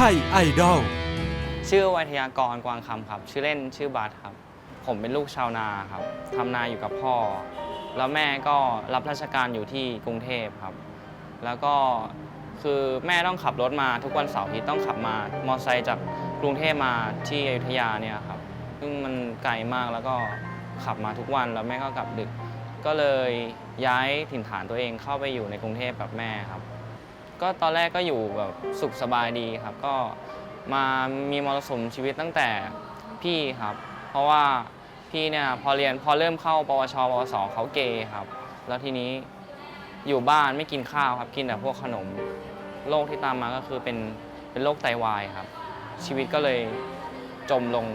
ไทยไอดอล ชื่อวัทยากรกวางคำครับ ชื่อเล่นชื่อบัสครับ ผมเป็นลูกชาวนาครับทำนาอยู่กับพ่อ แล้วแม่ก็รับราชการอยู่ที่กรุงเทพครับ แล้วก็คือแม่ต้องขับรถมาทุกวันเสาร์อาทิตย์ต้องขับมามอเตอร์ไซค์จากกรุงเทพมาที่อยุธยาเนี่ยครับ ซึ่งมันไกลมากแล้วก็ขับมาทุกวันแล้วแม่ก็กลับดึก ก็เลยย้ายถิ่นฐานตัวเองเข้าไปอยู่ในกรุงเทพกับแม่ครับ ก็ตอนแรกก็อยู่แบบสุขสบายดีครับ ก็มามีมรสุมชีวิตตั้งแต่พี่ครับ เพราะว่าพี่เนี่ยพอเรียนพอเริ่มเข้าปวชปวสเขาเกย์ครับ แล้วทีนี้อยู่บ้านไม่กินข้าวครับ กินแต่พวกขนมโรคที่ตามมาก็คือเป็นเป็นโรคไตวายครับ ชีวิตก็เลยจมลง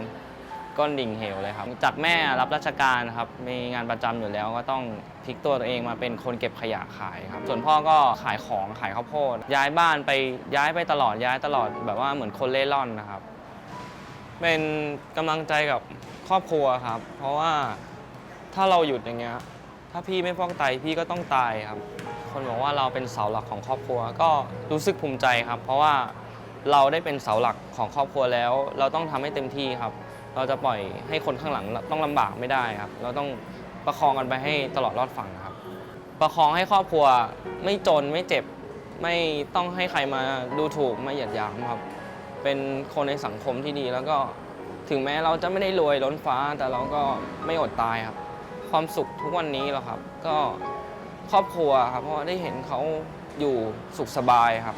ก้นดิ่งเหวเลยครับ จากแม่รับราชการครับ มีงานประจำอยู่แล้วก็ต้องพลิกตัวตัวเองมาเป็นคนเก็บขยะขายครับ ส่วนพ่อก็ขายของขายข้าวโพด ย้ายบ้านไปย้ายไปตลอดย้ายตลอดแบบว่าเหมือนคนเล่ร่อนนะครับ เป็นกำลังใจกับครอบครัวครับ เพราะว่าถ้าเราหยุดอย่างเงี้ย ถ้าพี่ไม่ฟอกไตพี่ก็ต้องตายครับ คนบอกว่าเราเป็นเสาหลักของครอบครัวก็รู้สึกภูมิใจครับ เพราะว่าเราได้เป็นเสาหลักของครอบครัวแล้ว เราต้องทำให้เต็มที่ครับ เราจะปล่อยให้คนข้างหลังต้องลำบากไม่ได้ครับ เราต้องประคองกันไปให้ตลอดรอดฝั่งครับ ประคองให้ครอบครัวไม่จนไม่เจ็บ ไม่ต้องให้ใครมาดูถูกมาหยียดยามครับ เป็นคนในสังคมที่ดีแล้วก็ถึงแม้เราจะไม่ได้รวยล้นฟ้าแต่เราก็ไม่อดตายครับ ความสุขทุกวันนี้หรอครับ ก็ครอบครัวครับเพราะได้เห็นเขาอยู่สุขสบายครับ